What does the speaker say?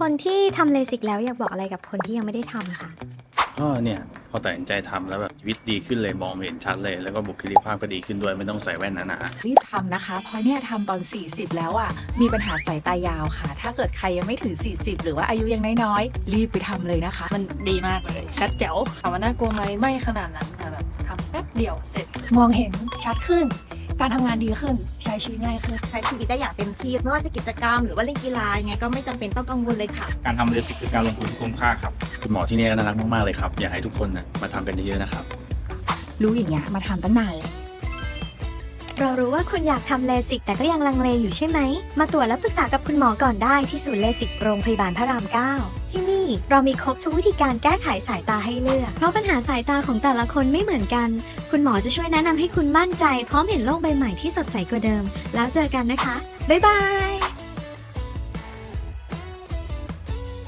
คนที่ทำเลสิกแล้วอยากบอกอะไรกับคนที่ยังไม่ได้ทำค่ะ ก็เนี่ยพอตัดสินใจทำแล้วแบบชีวิตดีขึ้นเลยมองเห็นชัดเลย แล้วก็บุคลิกภาพก็ดีขึ้นด้วยไม่ต้องใส่แว่นหนาๆ รีบทำนะคะ เพราะเนี่ยทำตอน 40 แล้วอะ มีปัญหาสายตายาวค่ะ ถ้าเกิดใครยังไม่ถึง 40 หรือว่าอายุยังน้อยๆ รีบไปทำเลยนะคะ มันดีมากเลย ชัดแจ๋วถามว่าน่ากลัวไหมไม่ขนาดนั้นค่ะแบบทำแป๊บเดียวเสร็จ มองเห็นชัดขึ้น การทำงานดีขึ้น ใช้ชีวิตง่ายขึ้น ใช้ชีวิตได้อย่างเต็มที่ไม่ว่าจะกิจกรรมหรือว่าเล่นกีฬายังไงก็ไม่จำเป็นต้องกังวลเลยค่ะ การทำเลสิกคือการลงทุนที่คุ้มค่าครับ คุณหมอที่นี่ก็น่ารักมากๆเลยครับ อยากให้ทุกคนนะมาทำกันเยอะๆนะครับ รู้อย่างเงี้ยมาทำตั้งนานเลย เรารู้ว่าคุณอยากทำเลสิกแต่ก็ยังลังเลอยู่ใช่ไหม มาตรวจและปรึกษากับคุณหมอก่อนได้ที่ศูนย์เลสิกโรงพยาบาลพระราม 9 ที่นี่เรามีครบทุกวิธีการแก้ไขสายตาให้เลือก เพราะปัญหาสายตาของแต่ละคนไม่เหมือนกัน คุณหมอจะช่วยแนะนำให้คุณมั่นใจ พร้อมเห็นโลกใบใหม่ที่สดใสกว่าเดิม แล้วเจอกันนะคะ บ๊ายบาย